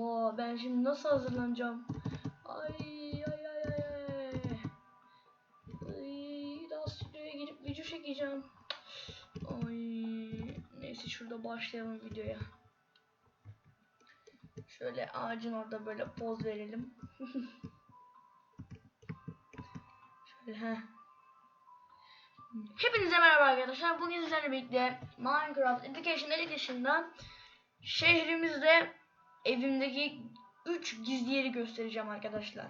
Allah ben şimdi nasıl hazırlanacağım? Ay ay ay ay ay. Daha stüdyoya gidip video çekeceğim. Ay neyse şurada başlayalım videoya. Şöyle ağacın orada böyle poz verelim. Şöyle he. Hepinize merhaba arkadaşlar. Bugün sizlerle birlikte Minecraft Education Edition'da şehrimizde evimdeki 3 gizli yeri göstereceğim arkadaşlar.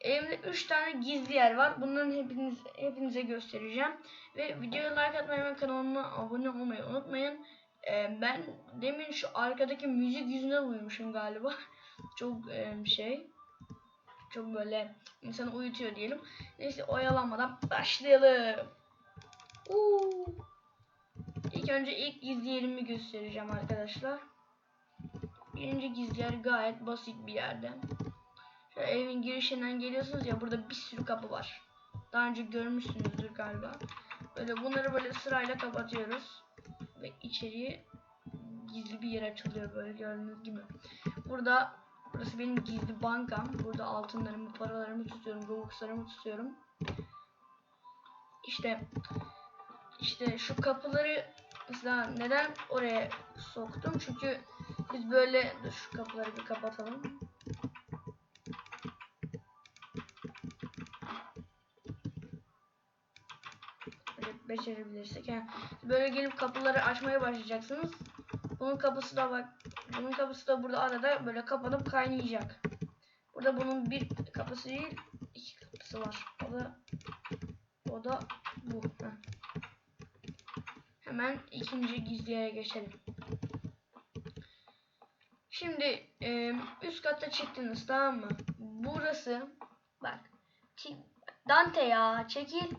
Evimde 3 tane gizli yer var. Bunların hepiniz hepinize göstereceğim. Ve videoya like atmayı ve kanalıma abone olmayı unutmayın. Ee, ben demin şu arkadaki müzik yüzünden uyumuşum galiba. Çok e, şey. Çok böyle insanı uyutuyor diyelim. Neyse oyalanmadan başlayalım. Uuu. İlk önce ilk gizli yerimi göstereceğim arkadaşlar. Gizli yer gayet basit bir yerde. Şöyle evin girişinden geliyorsunuz ya burada bir sürü kapı var. Daha önce görmüşsünüzdür galiba. Böyle bunları böyle sırayla kapatıyoruz. Ve içeriye gizli bir yer açılıyor böyle gördüğünüz gibi. Burada burası benim gizli bankam. Burada altınlarımı, paralarımı tutuyorum, robuxlarımı tutuyorum. İşte işte şu kapıları mesela neden oraya soktum? Çünkü biz böyle dur şu kapıları bir kapatalım. Böyle becerebilirsek. Yani böyle gelip kapıları açmaya başlayacaksınız. Bunun kapısı da bak. Bunun kapısı da burada arada böyle kapanıp kaynayacak. Burada bunun bir kapısı değil, iki kapısı var. O da o da bu. Heh. Hemen ikinci gizli yere geçelim. Şimdi e, üst katta çıktınız tamam mı? Burası bak. Dante ya çekil.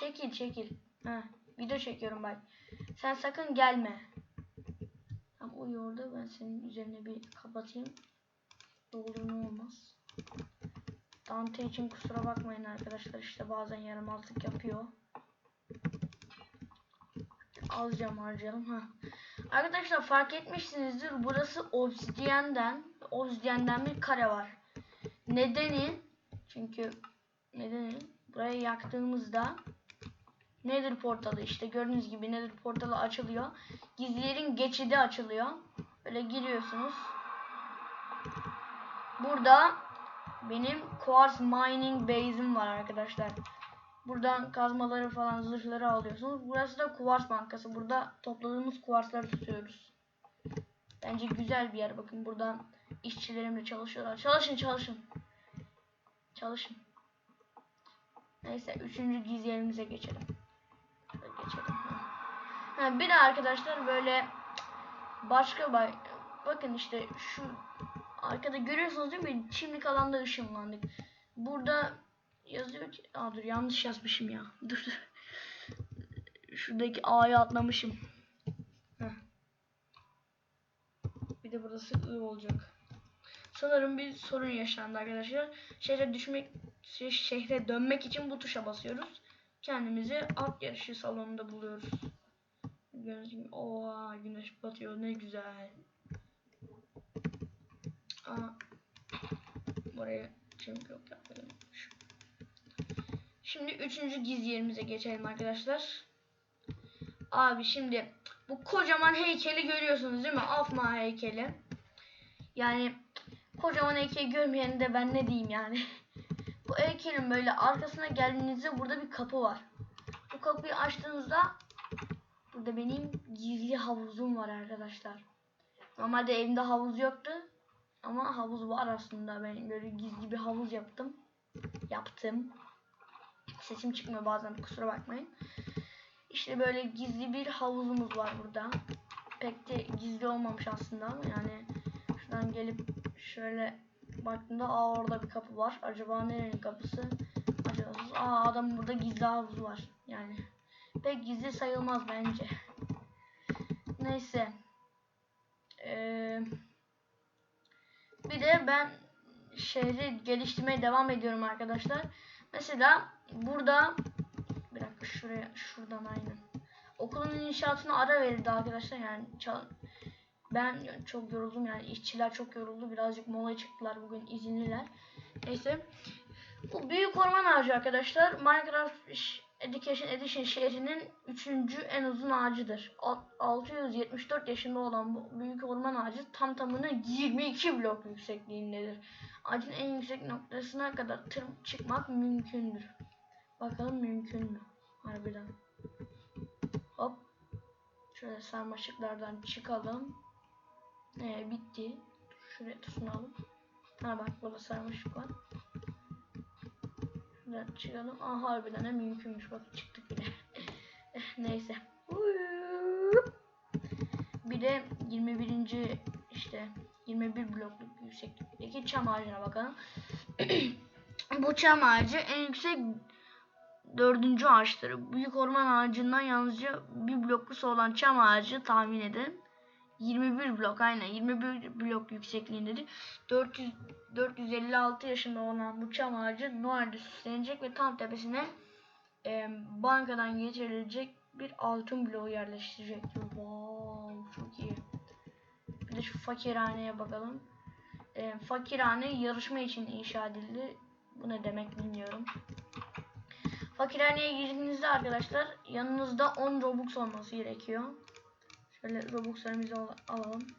Çekil çekil. Ha, video çekiyorum bak. Sen sakın gelme. Tam uyu orada ben senin üzerine bir kapatayım. Olur ne olmaz. Dante için kusura bakmayın arkadaşlar işte bazen yaramazlık yapıyor. Alacağım harcayalım ha. Arkadaşlar fark etmişsinizdir burası obsidiyenden obsidiyenden bir kare var. Nedeni çünkü nedeni buraya yaktığımızda Nether portalı işte gördüğünüz gibi Nether portalı açılıyor. Gizlilerin geçidi açılıyor. Böyle giriyorsunuz. Burada benim quartz mining base'im var arkadaşlar. Buradan kazmaları falan zırhları alıyorsunuz. Burası da kuvars bankası. Burada topladığımız kuvarsları tutuyoruz. Bence güzel bir yer. Bakın burada işçilerimle çalışıyorlar. Çalışın çalışın. Çalışın. Neyse üçüncü gizli yerimize geçelim. Geçelim. Ha, bir de arkadaşlar böyle başka bak bakın işte şu arkada görüyorsunuz değil mi? Çimlik alanda ışınlandık. Burada yazıyor ki Aa, dur yanlış yazmışım ya. Dur dur. Şuradaki A'yı atlamışım. Heh. Bir de burası I olacak. Sanırım bir sorun yaşandı arkadaşlar. Şehre düşmek şehre dönmek için bu tuşa basıyoruz. Kendimizi at yarışı salonunda buluyoruz. Gördüğünüz gibi oha güneş batıyor ne güzel. Aa, buraya çimdik yok yapmayalım. Şimdi üçüncü gizli yerimize geçelim arkadaşlar. Abi şimdi bu kocaman heykeli görüyorsunuz değil mi? Afma heykeli. Yani kocaman heykeli görmeyen de ben ne diyeyim yani. bu heykelin böyle arkasına geldiğinizde burada bir kapı var. Bu kapıyı açtığınızda burada benim gizli havuzum var arkadaşlar. Normalde evimde havuz yoktu. Ama havuz var aslında. Ben böyle gizli bir havuz yaptım. Yaptım. Sesim çıkmıyor bazen kusura bakmayın. İşte böyle gizli bir havuzumuz var burada. Pek de gizli olmamış aslında ama yani şuradan gelip şöyle baktığımda aa orada bir kapı var. Acaba nerenin kapısı? Açıyorsunuz. Aa adam burada gizli havuzu var. Yani pek gizli sayılmaz bence. Neyse. Eee bir de ben şehri geliştirmeye devam ediyorum arkadaşlar. Mesela burada bir dakika şuraya şuradan aynen. Okulun inşaatına ara verildi arkadaşlar yani Ben çok yoruldum yani işçiler çok yoruldu. Birazcık mola çıktılar bugün izinliler. Neyse. Bu büyük orman ağacı arkadaşlar. Minecraft Education Edition şehrinin 3. en uzun ağacıdır. Alt- 674 yaşında olan bu büyük orman ağacı tam tamına 22 blok yüksekliğindedir. Ağacın en yüksek noktasına kadar tır çıkmak mümkündür. Bakalım mümkün mü? Harbiden. Hop. Şöyle sarmaşıklardan çıkalım. Ee, bitti. Şuraya tutunalım. Ha bak burada sarmaşık var. Şuradan çıkalım. Aa harbiden de mümkünmüş. Bak çıktık bile. Eh, Neyse. Bir de 21. işte 21 blokluk yükseklikteki çam ağacına bakalım. Bu çam ağacı en yüksek dördüncü ağaçtır. Büyük orman ağacından yalnızca bir bloklusu olan çam ağacı tahmin edin. 21 blok aynen 21 blok yüksekliğindedir. 400 456 yaşında olan bu çam ağacı Noel'de süslenecek ve tam tepesine e, bankadan geçirilecek bir altın bloğu yerleştirecektir. Wow, çok iyi. Bir de şu fakirhaneye bakalım. E, fakirhane yarışma için inşa edildi. Bu ne demek bilmiyorum. Fakirhaneye girdiğinizde arkadaşlar yanınızda 10 Robux olması gerekiyor. Şöyle Robux'larımızı al- alalım.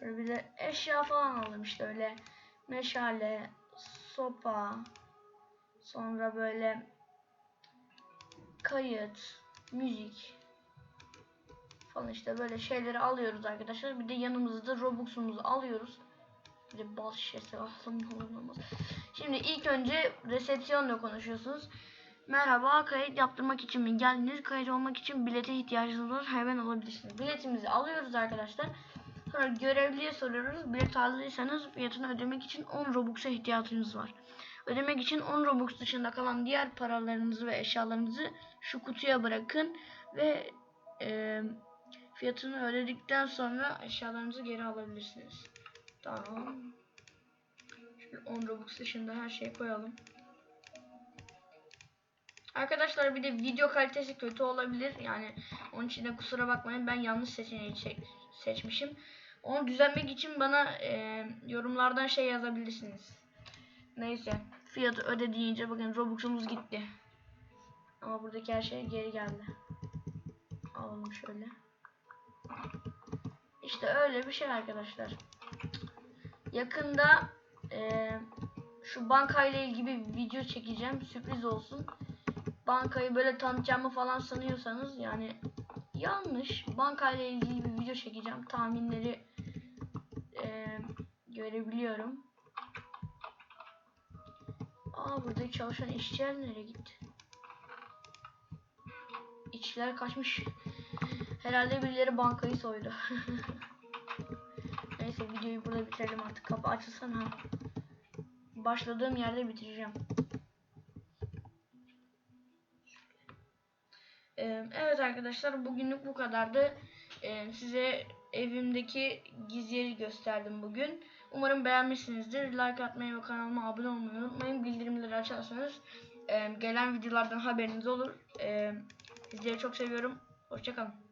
Böyle bir de eşya falan alalım işte öyle meşale, sopa, sonra böyle kayıt, müzik falan işte böyle şeyleri alıyoruz arkadaşlar. Bir de yanımızda Robux'umuzu alıyoruz. Bir de bal şişesi alalım. Şimdi ilk önce resepsiyonla konuşuyorsunuz. Merhaba, kayıt yaptırmak için mi geldiniz? Kayıt olmak için bilete ihtiyacınız var. Hemen alabilirsiniz. Biletimizi alıyoruz arkadaşlar. Sonra görevliye soruyoruz. Bilet aldıysanız fiyatını ödemek için 10 Robux'a ihtiyacınız var. Ödemek için 10 Robux dışında kalan diğer paralarınızı ve eşyalarınızı şu kutuya bırakın ve e, fiyatını ödedikten sonra eşyalarınızı geri alabilirsiniz. Tamam. Şöyle 10 Robux dışında her şeyi koyalım. Arkadaşlar bir de video kalitesi kötü olabilir. Yani onun için de kusura bakmayın ben yanlış seçeneği seçmişim. Onu düzenlemek için bana e, yorumlardan şey yazabilirsiniz. Neyse fiyatı öde deyince bakın Robux'umuz gitti. Ama buradaki her şey geri geldi. Alalım şöyle. İşte öyle bir şey arkadaşlar. Yakında e, şu bankayla ilgili bir video çekeceğim. Sürpriz olsun. Bankayı böyle tanıtacağımı falan sanıyorsanız yani yanlış. Bankayla ilgili bir video çekeceğim. Tahminleri e, görebiliyorum. Aa burada çalışan işçiler nereye gitti? İşçiler kaçmış. Herhalde birileri bankayı soydu. Neyse videoyu burada bitirelim artık. Kapı açılsana. Başladığım yerde bitireceğim. Evet arkadaşlar bugünlük bu kadardı. Size evimdeki gizli yeri gösterdim bugün. Umarım beğenmişsinizdir. Like atmayı ve kanalıma abone olmayı unutmayın. Bildirimleri açarsanız gelen videolardan haberiniz olur. Sizleri çok seviyorum. Hoşçakalın.